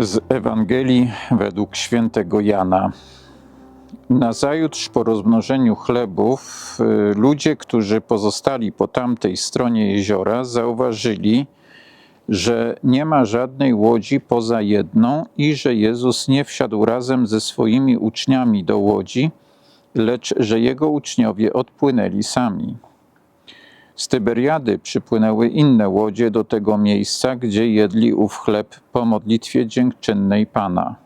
Z Ewangelii według świętego Jana. Nazajutrz po rozmnożeniu chlebów, y, ludzie, którzy pozostali po tamtej stronie jeziora, zauważyli, że nie ma żadnej łodzi poza jedną i że Jezus nie wsiadł razem ze swoimi uczniami do łodzi, lecz że jego uczniowie odpłynęli sami. Z Tyberiady przypłynęły inne łodzie do tego miejsca, gdzie jedli ów chleb po modlitwie dziękczynnej Pana.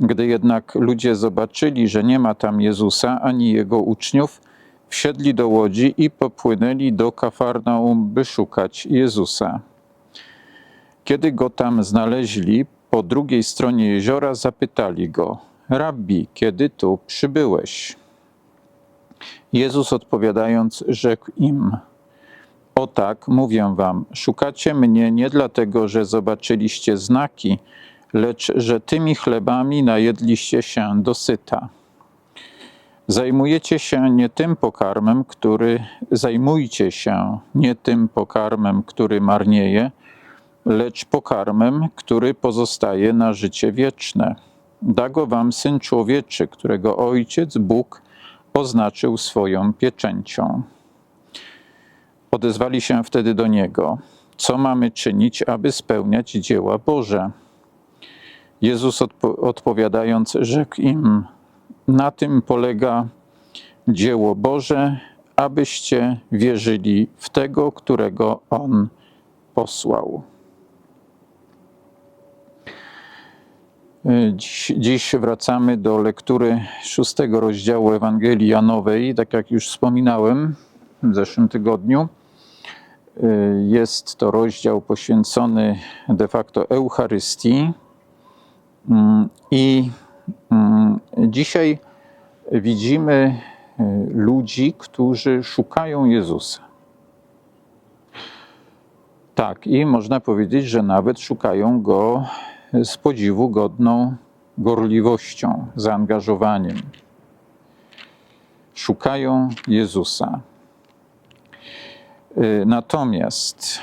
Gdy jednak ludzie zobaczyli, że nie ma tam Jezusa ani jego uczniów, wsiedli do łodzi i popłynęli do Kafarnaum, by szukać Jezusa. Kiedy go tam znaleźli, po drugiej stronie jeziora zapytali go: Rabbi, kiedy tu przybyłeś? Jezus odpowiadając, rzekł im: O tak, mówię wam, szukacie mnie nie dlatego, że zobaczyliście znaki, lecz że tymi chlebami najedliście się dosyta. Zajmujecie się nie tym pokarmem, który zajmujcie się nie tym pokarmem, który marnieje, lecz pokarmem, który pozostaje na życie wieczne. Da go wam syn człowieczy, którego ojciec Bóg oznaczył swoją pieczęcią. Odezwali się wtedy do niego: Co mamy czynić, aby spełniać dzieła Boże? Jezus odpo- odpowiadając, rzekł im: Na tym polega dzieło Boże, abyście wierzyli w tego, którego On posłał. Dziś, dziś wracamy do lektury szóstego rozdziału Ewangelii Janowej. Tak jak już wspominałem w zeszłym tygodniu, jest to rozdział poświęcony de facto Eucharystii. I dzisiaj widzimy ludzi, którzy szukają Jezusa. Tak, i można powiedzieć, że nawet szukają go z podziwu godną gorliwością, zaangażowaniem. Szukają Jezusa. Natomiast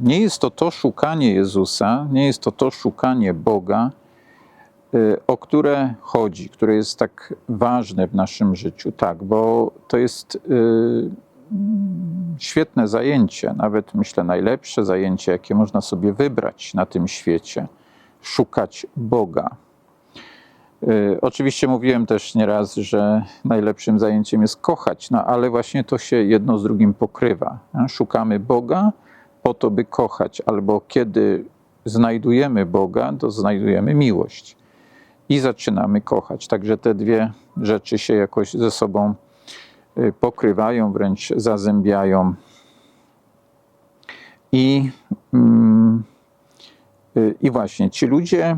nie jest to to szukanie Jezusa, nie jest to to szukanie Boga, o które chodzi, które jest tak ważne w naszym życiu. Tak, bo to jest świetne zajęcie, nawet myślę najlepsze zajęcie, jakie można sobie wybrać na tym świecie szukać Boga. Oczywiście mówiłem też nieraz, że najlepszym zajęciem jest kochać, no ale właśnie to się jedno z drugim pokrywa. Szukamy Boga po to, by kochać, albo kiedy znajdujemy Boga, to znajdujemy miłość i zaczynamy kochać. Także te dwie rzeczy się jakoś ze sobą pokrywają, wręcz zazębiają. I, I właśnie ci ludzie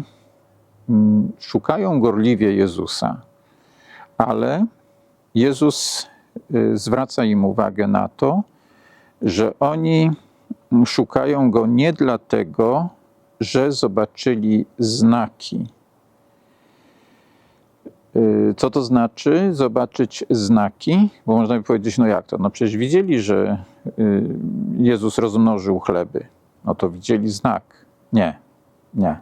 szukają gorliwie Jezusa, ale Jezus zwraca im uwagę na to, że oni szukają go nie dlatego, że zobaczyli znaki. Co to znaczy zobaczyć znaki? Bo można by powiedzieć, no jak to? No przecież widzieli, że Jezus rozmnożył chleby. No to widzieli znak. Nie, nie.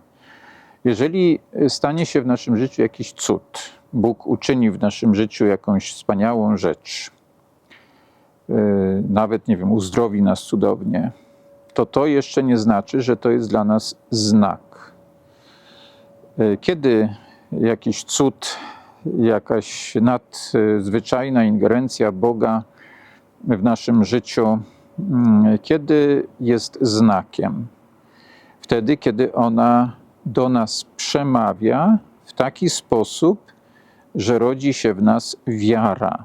Jeżeli stanie się w naszym życiu jakiś cud, Bóg uczyni w naszym życiu jakąś wspaniałą rzecz, nawet, nie wiem, uzdrowi nas cudownie, to to jeszcze nie znaczy, że to jest dla nas znak. Kiedy jakiś cud, jakaś nadzwyczajna ingerencja Boga w naszym życiu, kiedy jest znakiem? Wtedy, kiedy ona do nas przemawia w taki sposób, że rodzi się w nas wiara.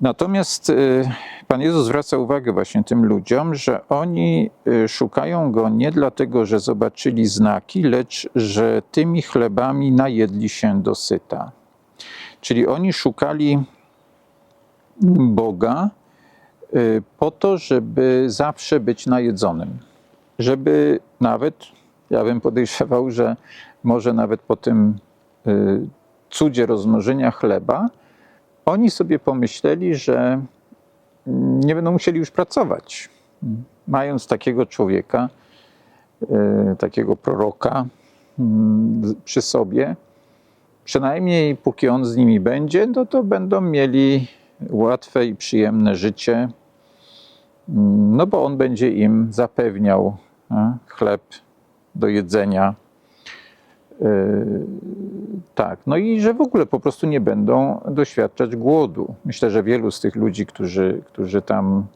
Natomiast Pan Jezus zwraca uwagę właśnie tym ludziom, że oni szukają Go nie dlatego, że zobaczyli znaki, lecz że tymi chlebami najedli się dosyta. Czyli oni szukali Boga po to, żeby zawsze być najedzonym. Żeby nawet, ja bym podejrzewał, że może nawet po tym cudzie rozmnożenia chleba, oni sobie pomyśleli, że nie będą musieli już pracować. Mając takiego człowieka, e, takiego proroka mm, przy sobie. Przynajmniej póki on z nimi będzie, no to będą mieli łatwe i przyjemne życie, Mm, no bo on będzie im zapewniał e, chleb do jedzenia. E, Tak, no i że w ogóle po prostu nie będą doświadczać głodu. Myślę, że wielu z tych ludzi, którzy, którzy tam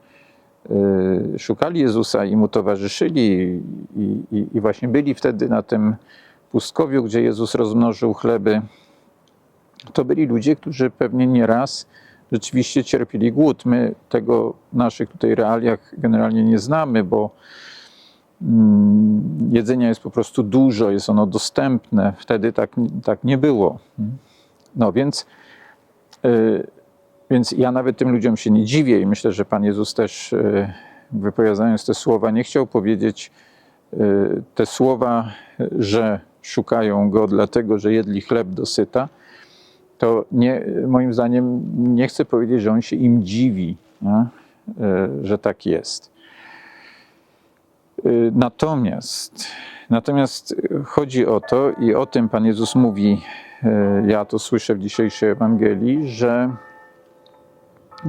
y, szukali Jezusa i mu towarzyszyli i, i, i właśnie byli wtedy na tym pustkowiu, gdzie Jezus rozmnożył chleby, to byli ludzie, którzy pewnie nieraz rzeczywiście cierpieli głód. My tego w naszych tutaj realiach generalnie nie znamy, bo jedzenia jest po prostu dużo, jest ono dostępne. Wtedy tak, tak nie było. No więc, y, więc ja nawet tym ludziom się nie dziwię i myślę, że Pan Jezus też y, wypowiadając te słowa nie chciał powiedzieć y, te słowa, że szukają Go dlatego, że jedli chleb dosyta, to nie, moim zdaniem nie chcę powiedzieć, że On się im dziwi, nie? Że tak jest. Y, Natomiast, natomiast chodzi o to, i o tym Pan Jezus mówi, y, ja to słyszę w dzisiejszej Ewangelii, że y,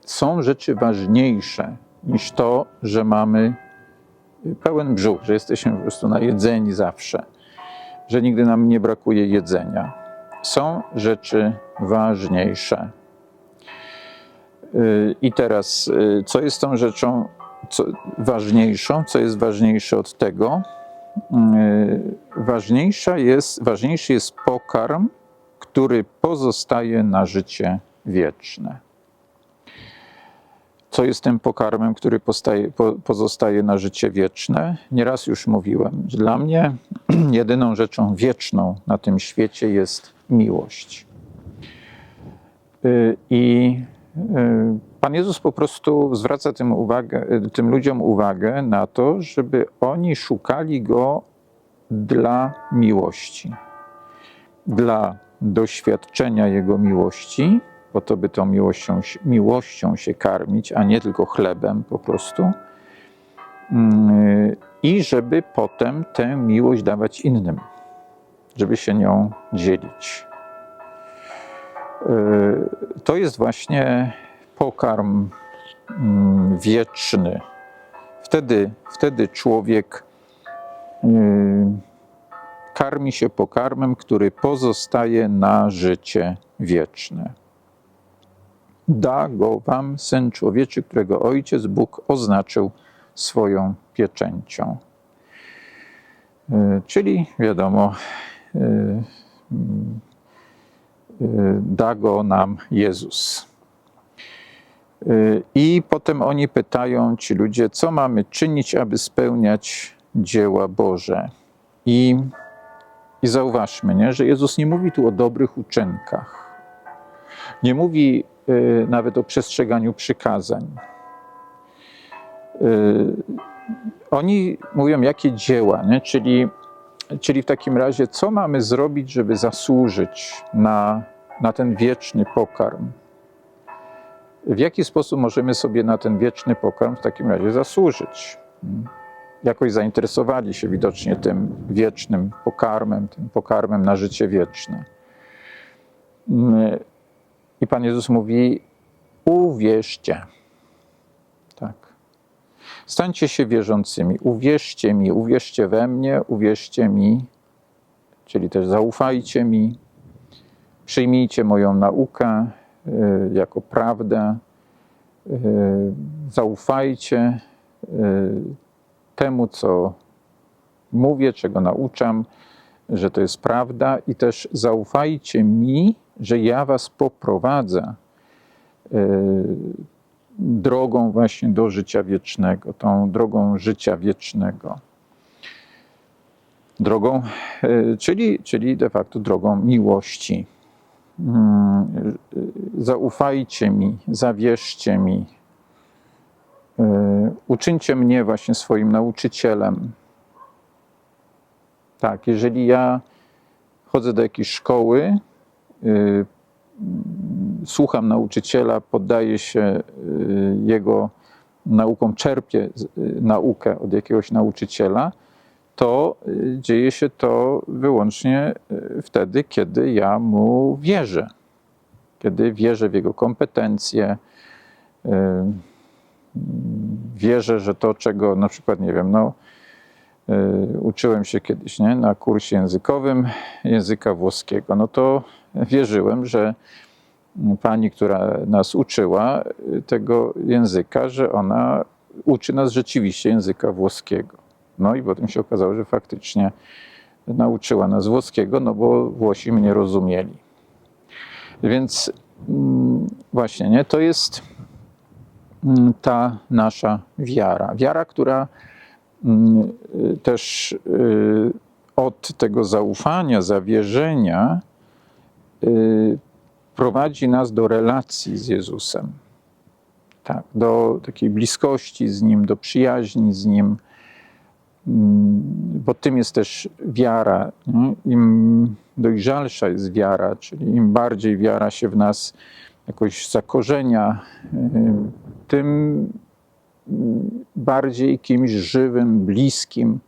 są rzeczy ważniejsze niż to, że mamy pełen brzuch, że jesteśmy po prostu najedzeni zawsze, że nigdy nam nie brakuje jedzenia. Są rzeczy ważniejsze. I teraz, co jest tą rzeczą co, ważniejszą? Co jest ważniejsze od tego? Y, Ważniejsza jest, ważniejszy jest pokarm, który pozostaje na życie wieczne. Co jest tym pokarmem, który postaje, po, pozostaje na życie wieczne? Nieraz już mówiłem, dla mnie jedyną rzeczą wieczną na tym świecie jest miłość. Y, I y, Pan Jezus po prostu zwraca tym, uwagę, tym ludziom uwagę na to, żeby oni szukali Go dla miłości, dla doświadczenia Jego miłości, po to, by tą miłością, miłością się karmić, a nie tylko chlebem po prostu. Mm, I żeby potem tę miłość dawać innym, żeby się nią dzielić. Y, To jest właśnie pokarm mm, wieczny. Wtedy, wtedy człowiek y, karmi się pokarmem, który pozostaje na życie wieczne. Da go wam syn człowieczy, którego ojciec Bóg oznaczył swoją pieczęcią. Y, Czyli wiadomo, y, da go nam Jezus. Y, I potem oni pytają, ci ludzie, co mamy czynić, aby spełniać dzieła Boże. I, i zauważmy, nie, że Jezus nie mówi tu o dobrych uczynkach. Nie mówi y, nawet o przestrzeganiu przykazań. Y, oni mówią, jakie dzieła, nie? Czyli, czyli w takim razie, co mamy zrobić, żeby zasłużyć na, na ten wieczny pokarm. W jaki sposób możemy sobie na ten wieczny pokarm w takim razie zasłużyć? Jakoś zainteresowali się widocznie tym wiecznym pokarmem, tym pokarmem na życie wieczne. I Pan Jezus mówi: Uwierzcie. Tak. Stańcie się wierzącymi. Uwierzcie mi, uwierzcie we mnie, uwierzcie mi, czyli też zaufajcie mi, przyjmijcie moją naukę jako prawdę, y, zaufajcie y, temu, co mówię, czego nauczam, że to jest prawda, i też zaufajcie mi, że ja was poprowadzę drogą właśnie do życia wiecznego, tą drogą życia wiecznego. Drogą, czyli, czyli de facto drogą miłości. Mm, Zaufajcie mi, zawierzcie mi, y, uczyńcie mnie właśnie swoim nauczycielem. Tak, jeżeli ja chodzę do jakiejś szkoły, y, słucham nauczyciela, poddaję się y, jego z- y, naukę od jakiegoś nauczyciela, to y, dzieje się to wyłącznie y, wtedy, kiedy ja mu wierzę. Kiedy wierzę w jego kompetencje, y, wierzę, że to, czego na przykład, nie wiem, no, uczyłem się kiedyś nie, na kursie językowym języka włoskiego, no to wierzyłem, że pani, która nas uczyła tego języka, że ona uczy nas rzeczywiście języka włoskiego. No i potem się okazało, że faktycznie nauczyła nas włoskiego, no bo Włosi mnie rozumieli. Więc mm, właśnie, nie, to jest mm, ta nasza wiara. Wiara, która mm, y, też y, od tego zaufania, zawierzenia y, prowadzi nas do relacji z Jezusem. Tak, do takiej bliskości z Nim, do przyjaźni z Nim, bo tym jest też wiara. nie? Im dojrzalsza jest wiara, czyli im bardziej wiara się w nas jakoś zakorzenia, y, tym mm, bardziej kimś żywym, bliskim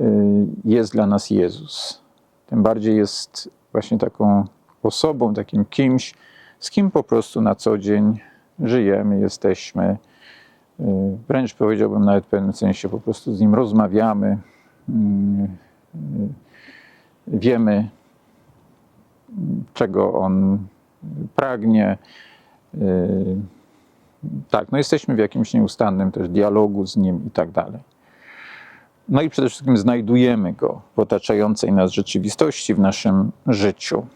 y, jest dla nas Jezus. Tym bardziej jest właśnie taką osobą, takim kimś, z kim po prostu na co dzień żyjemy, jesteśmy. Y, Wręcz powiedziałbym nawet w pewnym sensie po prostu z nim rozmawiamy. Mm, Wiemy, mm, czego on pragnie. Y, Tak, no jesteśmy w jakimś nieustannym też dialogu z nim i tak dalej. No i przede wszystkim znajdujemy go w otaczającej nas rzeczywistości, w naszym życiu.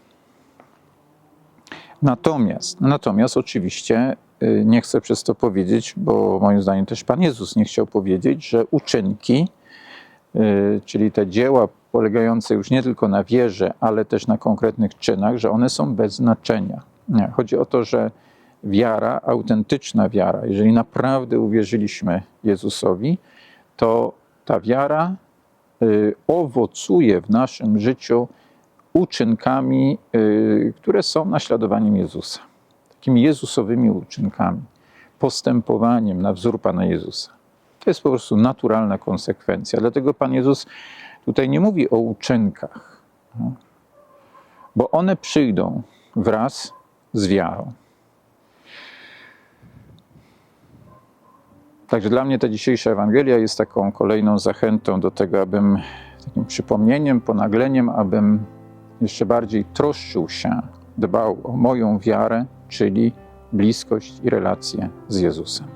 Natomiast, natomiast oczywiście nie chcę przez to powiedzieć, bo moim zdaniem też Pan Jezus nie chciał powiedzieć, że uczynki, y, czyli te dzieła polegające już nie tylko na wierze, ale też na konkretnych czynach, że one są bez znaczenia. Nie. Chodzi o to, że wiara, autentyczna wiara, jeżeli naprawdę uwierzyliśmy Jezusowi, to ta wiara y, owocuje w naszym życiu uczynkami, y, które są naśladowaniem Jezusa. Takimi Jezusowymi uczynkami, postępowaniem na wzór Pana Jezusa. To jest po prostu naturalna konsekwencja. Dlatego Pan Jezus tutaj nie mówi o uczynkach, no, bo one przyjdą wraz z wiarą. Także dla mnie ta dzisiejsza Ewangelia jest taką kolejną zachętą do tego, abym takim przypomnieniem, ponagleniem, abym jeszcze bardziej troszczył się, dbał o moją wiarę, czyli bliskość i relację z Jezusem.